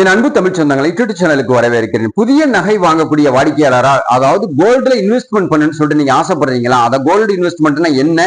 என் அன்பு தமிழ் சொந்தங்களை யூடியூப் சேனலுக்கு வரவேற்கிறேன். புதிய நகை வாங்கக்கூடிய வாடிக்கையாளரா அதாவது கோல்டுல இன்வெஸ்ட்மெண்ட் பண்ணுன்னு சொல்லிட்டு நீங்க ஆசைப்படுறீங்களா? அதை கோல்டு இன்வெஸ்ட்மெண்ட்னா என்ன?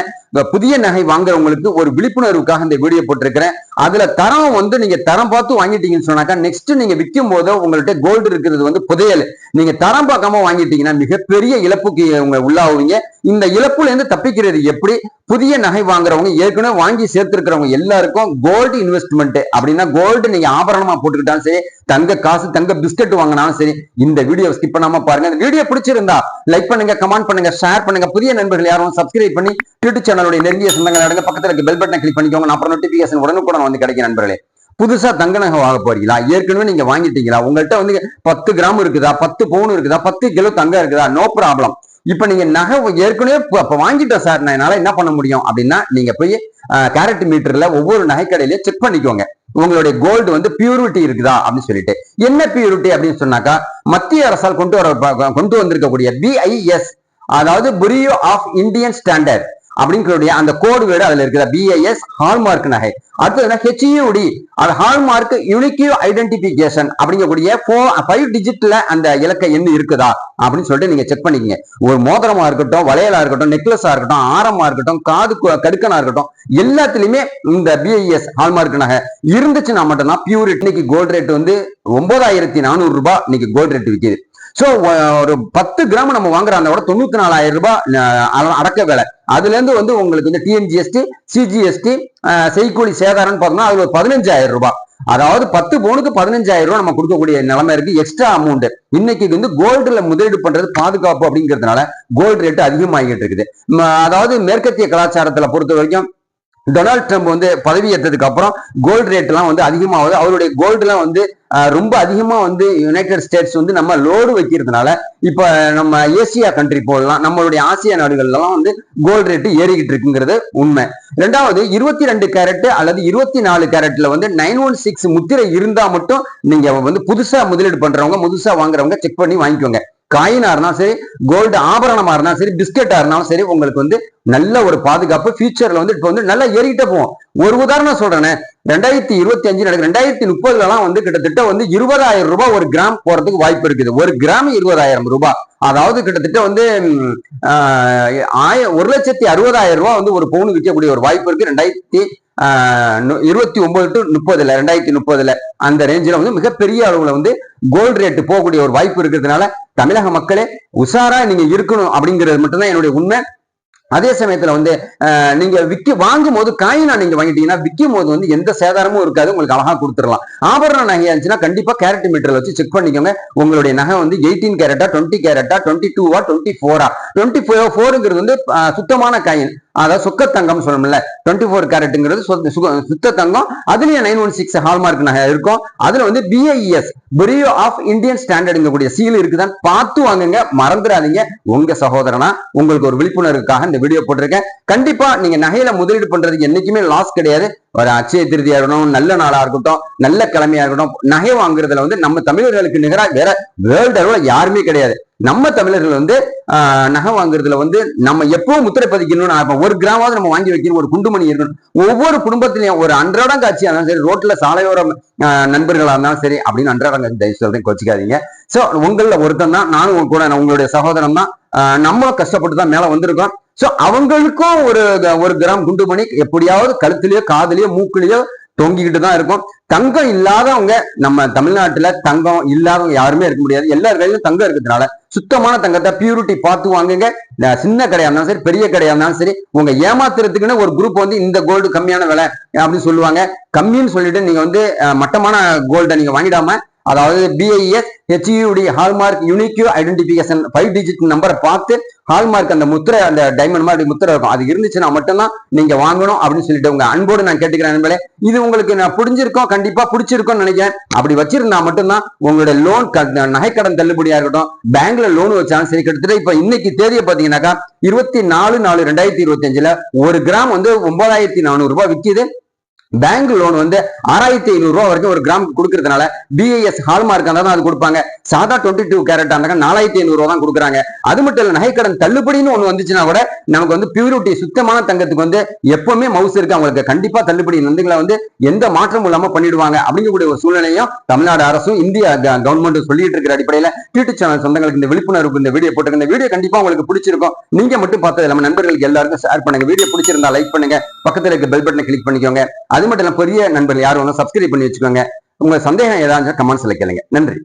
புதிய நகை வாங்குறவங்களுக்கு ஒரு விழிப்புணர்வுக்காக இந்த வீடியோ போட்டிருக்கிறேன். அதுல தரம் வந்து நீங்க தரம் பார்த்து வாங்கிட்டீங்கன்னு சொன்னாக்கா நெக்ஸ்ட் நீங்க விற்கும் போது உங்கள்ட்ட கோல்டு இருக்கிறது வந்து புதையல். நீங்க தரம் பார்க்காம வாங்கிட்டீங்கன்னா மிகப்பெரிய இழப்புக்கு உங்க உள்ளாகுவீங்க. இந்த இழப்புல இருந்து தப்பிக்கிறது எப்படி? புதிய நகை வாங்குறவங்க ஏற்கனவே வாங்கி சேர்த்திருக்கிறவங்க எல்லாருக்கும் கோல்டு இன்வெஸ்ட்மெண்ட் அப்படின்னா கோல்டு நீங்க ஆபரணமா போட்டுக்கிட்டாலும் சரி தங்க காசு தங்க பிஸ்கட் வாங்கினாலும் சரி இந்த வீடியோ ஸ்கிப் பண்ணாம பாருங்க. இந்த வீடியோ பிடிச்சிருந்தா லைக் பண்ணுங்க கமெண்ட் பண்ணுங்க ஷேர் பண்ணுங்க. புதிய நண்பர்கள் யாரும் சப்ஸ்கிரைப் பண்ணி யூடியூப் சேனலுடைய நெருங்கிய சொந்தங்கள் நடங்க பக்கத்துல இருக்க பெல் பட்டனை கிளிக் பண்ணிக்கோங்க. நான் அப்புறம் நோட்டிபிகேஷன் உடனுக்குடன் வந்து கிடைக்கும் நண்பர்களே. புதுசா தங்க நகை வாங்க போறீங்களா? ஏற்கனவே நீங்க வாங்கிட்டீங்களா? உங்கள்கிட்ட வந்து பத்து கிராம் இருக்குதா? பத்து பவுன் இருக்குதா? பத்து கிலோ தங்கம் இருக்குதா? நோ ப்ராப்ளம் இப்ப நீங்க நகை ஏற்கனவே இப்ப- வாங்கிட்டோம் சார் நான் என்னால என்ன பண்ண முடியும்? அப்படின்னா நீங்க போய் கேரட் மீட்டர்ல ஒவ்வொரு நகைக்கடையிலயும் செக் பண்ணிக்கோங்க. உங்களுடைய கோல்டு வந்து பியூரிட்டி இருக்குதா? அப்படின்னு சொல்லிட்டு. என்ன பியூரிட்டி அப்படின்னு சொன்னாக்கா மத்திய அரசால் கொண்டு வர கொண்டு வந்திருக்கக்கூடிய பிஐஎஸ் அதாவது புரியோ ஆஃப் இந்தியன் ஸ்டாண்டர்ட் அப்படிங்கக்கூடிய அந்த கோடு வேர்டு அதுல இருக்குது? பிஐஎஸ் ஹால்மார்க் நகை அடுத்தது ஹெச்யூடி அது ஹால்மார்க் யூனிக்யூ ஐடென்டிபிகேஷன் அப்படிங்கக்கூடிய ஃபைவ் டிஜிட்ல அந்த இலக்க எண் இருக்குதா? அப்படின்னு சொல்லிட்டு நீங்க செக் பண்ணிக்கங்க. ஒரு மோதிரமா இருக்கட்டும் வளையலா இருக்கட்டும் நெக்லஸா இருக்கட்டும் ஆரமா இருக்கட்டும் காது கடுக்கனா இருக்கட்டும் எல்லாத்துலயுமே இந்த பிஐஎஸ் ஹால்மார்க் நகை இருந்துச்சுன்னா மட்டும்தான் பியூர் இன்னைக்கு கோல்டு ரேட் வந்து ஒன்பதாயிரத்தி நானூறு ரூபாய் இன்னைக்கு கோல்டு ரேட் விற்கிது சோ ஒரு பத்து கிராம் நம்ம வாங்குறாங்க அந்த தொண்ணூத்தி நாலாயிரம் ரூபாய் அடக்க வேலை. அதுல இருந்து வந்து உங்களுக்கு வந்து டிஎன்ஜிஎஸ்டி சிஜிஎஸ்டி செய்கூலி சேதாரம்னு பார்த்தோம்னா அது ஒரு பதினஞ்சாயிரம் ரூபாய். அதாவது பத்து பவுனுக்கு பதினஞ்சாயிரம் ரூபாய் நம்ம கொடுக்கக்கூடிய நிலைமை இருக்கு எக்ஸ்ட்ரா அமௌண்ட் இன்னைக்கு வந்து கோல்டுல முதலீடு பண்றது பாதுகாப்பு அப்படிங்கிறதுனால கோல்டு ரேட்டு அதிகமாகிட்டு இருக்குது. அதாவது மேற்கத்திய கலாச்சாரத்துல பொறுத்த வரைக்கும் டொனால்ட் ட்ரம்ப் வந்து பதவி ஏற்றதுக்கு அப்புறம் கோல்டு ரேட் எல்லாம் வந்து அதிகமாகுது. அவருடைய கோல்டுலாம் வந்து ரொம்ப அதிகமா வந்து யுனைடெட் ஸ்டேட்ஸ் வந்து நம்ம லோடு வைக்கிறதுனால இப்ப நம்ம ஏசியா கண்ட்ரி போடலாம் நம்மளுடைய ஆசியா நாடுகள்லாம் வந்து கோல்டு ரேட் ஏறிக்கிட்டு இருக்குங்கிறது உண்மை. ரெண்டாவது இருபத்தி ரெண்டு கேரட் அல்லது இருபத்தி நாலு கேரட்ல வந்து நைன் ஒன் சிக்ஸ் முத்திரை இருந்தா மட்டும் நீங்க வந்து புதுசா முதலீடு பண்றவங்க புதுசா வாங்குறவங்க செக் பண்ணி வாங்கிக்கோங்க. காயினா இருந்தாலும் சரி கோல்டு ஆபரணமா இருந்தாலும் சரி பிஸ்கெட்டா இருந்தாலும் சரி உங்களுக்கு வந்து நல்ல ஒரு பாதுகாப்பு ஃபியூச்சர்ல வந்து இப்போ வந்து நல்லா ஏறிக்கிட்டே போவோம் ஒரு உதாரணம் சொல்றேனே. ரெண்டாயிரத்தி இருபத்தி அஞ்சு நடக்கு ரெண்டாயிரத்தி முப்பதுலலாம் வந்து கிட்டத்தட்ட வந்து இருபதாயிரம் ரூபாய் ஒரு கிராம் போறதுக்கு வாய்ப்பு இருக்குது. ஒரு கிராம் இருபதாயிரம் ரூபாய். அதாவது கிட்டத்தட்ட வந்து ஆய ஒரு லட்சத்தி அறுபதாயிரம் ரூபாய் வந்து ஒரு பவுன் விற்கக்கூடிய ஒரு வாய்ப்பு இருக்கு. ரெண்டாயிரத்தி நு- இருபத்தி ஒன்பது டு முப்பதுல ரெண்டாயிரத்தி முப்பதுல அந்த ரேஞ்சில் வந்து மிகப்பெரிய அளவுல வந்து கோல்டு ரேட்டு போகக்கூடிய ஒரு வாய்ப்பு இருக்கிறதுனால தமிழக மக்களே உஷாரா நீங்க இருக்கணும் அப்படிங்கிறது மட்டும்தான் என்னுடைய உண்மை. அதே சமயத்துல வந்து நீங்க விக்கி வாங்கும் போது காயினா நீங்க வாங்கிட்டீங்கன்னா விற்கும் போது வந்து எந்த சேதாரமும் இருக்காது. உங்களுக்கு அழகா கொடுத்துடலாம். ஆபரண நகையா இருந்துச்சுன்னா கண்டிப்பா கேரட் மீட்டர்ல வச்சு செக் பண்ணிக்கோங்க. உங்களுடைய நகை வந்து எயிட்டீன் கேரட்டா டுவெண்ட்டி கேரட்டா டுவெண்ட்டி டூவா டுவெண்ட்டி ஃபோரா டுவெண்ட்டி ஃபோர் ஃபோருங்கிறது வந்து சுத்தமான காயின். அதாவது சுக்க தங்கம் சொல்லணும்ல டுவெண்ட்டி ஃபோர் கேரட்டுங்கிறது சுத்த தங்கம் அதுலயும் நைன் ஒன் சிக்ஸ் ஹால்மார்க் நகை இருக்கும். அதுல வந்து பிஐஎஸ் பிரியோ ஆஃப் இந்தியன் ஸ்டாண்டர்டுங்கக்கூடிய சீல் இருக்குதான். பார்த்து வாங்குங்க மறந்துடாதீங்க. உங்க சகோதரனா உங்களுக்கு ஒரு விழிப்புணர்வுக்காக இந்த வீடியோ போட்டிருக்கேன். கண்டிப்பா நீங்க நகையில முதலீடு பண்றதுக்கு என்னைக்குமே லாஸ் கிடையாது. ஒரு அச்சய திருதியா இருக்கட்டும் நல்ல நாளா இருக்கட்டும் நல்ல கிழமையா இருக்கட்டும் நகை வாங்குறதுல வந்து நம்ம தமிழர்களுக்கு நிகராக வேற வேர்ல்டு அளவுல யாருமே கிடையாது. நம்ம தமிழர்கள் வந்து நகை வாங்குறதுல வந்து நம்ம எப்பவும் முத்திரை பதிக்கணும்னு நினைப்போம். ஒரு கிராமாவது நம்ம வாங்கி வைக்கணும் ஒரு குண்டுமணி இருக்கணும். ஒவ்வொரு குடும்பத்திலையும் ஒரு அன்றாடம் காட்சியா இருந்தாலும் சரி ரோட்ல சாலையோர நண்பர்களாக நண்பர்களா இருந்தாலும் சரி அப்படின்னு அன்றாடம் காட்சி தயவு சொல்றேன் கோச்சிக்காதீங்க. சோ உங்களில் ஒருத்தன் தான் நானும் கூட நான் உங்களுடைய சகோதரம் தான். நம்ம கஷ்டப்பட்டு தான் மேல வந்திருக்கோம். சோ அவங்களுக்கும் ஒரு ஒரு கிராம் குண்டு மணி எப்படியாவது கழுத்துலயோ காதுலயோ மூக்குலயோ தொங்கிக்கிட்டு தான் இருக்கும். தங்கம் இல்லாதவங்க நம்ம தமிழ்நாட்டுல தங்கம் இல்லாதவங்க யாருமே இருக்க முடியாது. எல்லார் கையிலும் தங்கம் இருக்கிறதுனால சுத்தமான தங்கத்தை பியூரிட்டி பார்த்து வாங்குங்க. சின்ன கடையா இருந்தாலும் சரி பெரிய கடையா இருந்தாலும் சரி உங்க ஏமாத்துறதுக்குன்னு ஒரு குரூப் வந்து இந்த கோல்டு கம்மியான விலை அப்படின்னு சொல்லுவாங்க. கம்மின்னு சொல்லிட்டு நீங்க வந்து மட்டமான கோல்டை நீங்க வாங்கிடாம அதாவது BIS HUD hallmark unique identification five digit நம்பரை பார்த்து ஹால்மார்க் அந்த முத்திரை அந்த டைமண்ட் மாதிரி முத்திரை இருக்கும். அது இருந்துச்சுன்னா மட்டும்தான் நீங்க வாங்கணும் அப்படின்னு சொல்லிட்டு உங்க அன்போடு நான் கேட்டுக்கிறேன் நண்பர்களே. இது உங்களுக்கு நான் புரிஞ்சிருக்கோம் கண்டிப்பா பிடிச்சிருக்கும்னு நினைக்கிறேன். அப்படி வச்சிருந்தா மட்டும்தான் உங்களுடைய லோன் நகைக்கடன் தள்ளுபடியா இருக்கட்டும் பேங்க்ல லோன் வச்சாலும் சரி கிட்டத்தட்ட இப்ப இன்னைக்கு தேதியை பாத்தீங்கன்னாக்கா இருபத்தி நாலு நாலு ரெண்டாயிரத்தி இருபத்தி அஞ்சுல ஒரு கிராம் வந்து ஒன்பதாயிரத்தி நானூறு ரூபாய் விற்கிது பேங்க் லோன் வந்து ஆறாயிரத்தி ஐநூறு ரூபா வரைக்கும் ஒரு கிராமுக்கு கொடுக்கறதுனால பிஐஎஸ் ஹால்மார்க் தான் அது கொடுப்பாங்க. சாதா டுவெண்ட்டி டூ கேரட் அந்த நாலாயிரத்தி ஐநூறு ரூபா தான் கொடுக்குறாங்க. அது மட்டும் இல்ல நகைக்கடன் தள்ளுபடின்னு ஒண்ணு வந்துச்சுன்னா கூட நமக்கு வந்து பியூரிட்டி சுத்தமான தங்கத்துக்கு வந்து எப்பவுமே மவுஸ் இருக்கு. அவங்களுக்கு கண்டிப்பா தள்ளுபடி நந்துங்களை வந்து எந்த மாற்றமும் இல்லாம பண்ணிடுவாங்க. அப்படிங்கக்கூடிய ஒரு சூழ்நிலையும் தமிழ்நாடு அரசும் இந்திய கவர்மெண்ட் சொல்லிட்டு இருக்கிற அடிப்படையில யூடியூப் சேனல் சொந்தங்களுக்கு இந்த விழிப்புணர்வு இந்த வீடியோ போட்டுருங்க இந்த வீடியோ கண்டிப்பா உங்களுக்கு பிடிச்சிருக்கும். நீங்க மட்டும் பார்த்தது நம்ம நண்பர்களுக்கு எல்லாருக்கும் ஷேர் பண்ணுங்க. வீடியோ பிடிச்சிருந்தா லைக் பண்ணுங்க. பக்கத்துல இருக்க பெல் பட்டனை கிளிக் பண்ணிக்கோங்க. அது மட்டும் இல்ல பெரிய நண்பர்கள் யாரும் சப்ஸ்கிரைப் பண்ணி வச்சுக்கோங்க. உங்க சந்தேகம் ஏதாச்சும் கமெண்ட்ஸில் கேளுங்க. நன்றி.